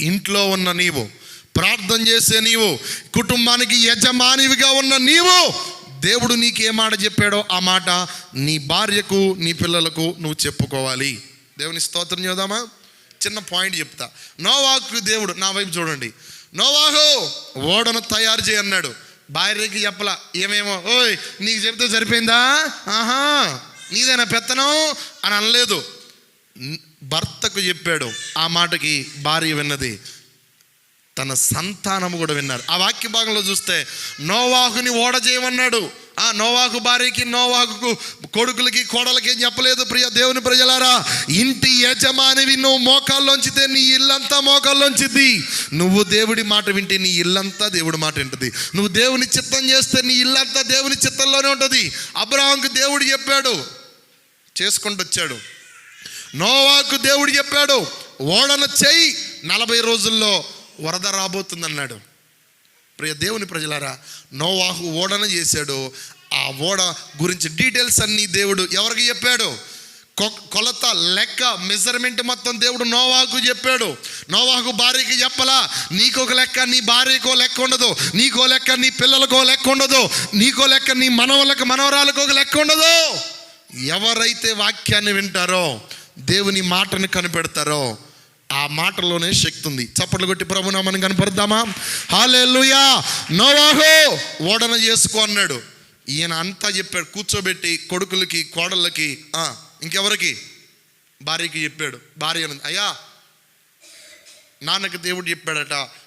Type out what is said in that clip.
ఇంట్లో ఉన్న నీవు ప్రార్థన చేసే నీవు కుటుంబానికి యజమానివిగా ఉన్న నీవు దేవుడు నీకు ఏ మాట చెప్పాడో ఆ మాట నీ భార్యకు నీ పిల్లలకు నువ్వు చెప్పుకోవాలి. దేవుని స్తోత్రం చూద్దామా? చిన్న పాయింట్ చెప్తా. నోవాకు దేవుడు నా వైపు చూడండి. నోవాహు ఓడను తయారు చేయన్నాడు భార్యకి చెప్పలా ఏమేమో? ఓయ్ నీకు చెప్తే సరిపోయిందా? ఆహా నీదేనా పెత్తనం? అని అనలేదు. భర్తకు చెప్పాడు ఆ మాటకి భార్య విన్నది. తన సంతానము కూడా విన్నారు. ఆ వాక్య భాగంలో చూస్తే నోవాహుని ఓడ చేయమన్నాడు. ఆ నోవాకు భార్యకి నోవాకు కొడుకులకి కోడలకి ఏం చెప్పలేదు. ప్రియ దేవుని ప్రజలారా ఇంటి యజమానివి నువ్వు మోకాల్లోంచితే నీ ఇల్లంతా మోకాల్లోంచిద్ది. నువ్వు దేవుడి మాట వింటే నీ ఇల్లంతా దేవుడి మాట వింటది. నువ్వు దేవుని చిత్తం చేస్తే నీ ఇల్లంతా దేవుని చిత్తంలోనే ఉంటుంది. అబ్రహాంకు దేవుడు చెప్పాడు చేసుకుంటూ వచ్చాడు నోవాకు దేవుడు చెప్పాడు ఓడన చేయి నలభై రోజుల్లో వరద రాబోతుందన్నాడు. ప్రియ దేవుని ప్రజలారా నోవాహు ఓడన చేశాడు. ఆ ఓడ గురించి డీటెయిల్స్ అన్నీ దేవుడు ఎవరికి చెప్పాడు? కొ- కొలత లెక్క మెజర్మెంట్ మొత్తం దేవుడు నోవాకు చెప్పాడు. నోవాకు భార్యకి చెప్పలా నీకొక లెక్క నీ భార్యకో లెక్క ఉండదు. నీకో లెక్క నీ పిల్లలకో లెక్క ఉండదు. నీకో లెక్క నీ మనవలకు మనవరాలకు ఒక లెక్క ఉండదు. ఎవరైతే వాక్యాన్ని వింటారో దేవుని మాటను కనిపెడతారో ఆ మాటలోనే శక్తి ఉంది. చప్పట్లు కొట్టి ప్రభునామని కనపడదామా హాలేలుయా నోవాహో! ఓడన చేసుకో అన్నాడు. ఈయన అంతా చెప్పాడు. కూర్చోబెట్టి కొడుకులకి కోడళ్ళకి ఇంకెవరికి? భార్యకి చెప్పాడు. భార్య అయ్యా నాన్నకి దేవుడు చెప్పాడట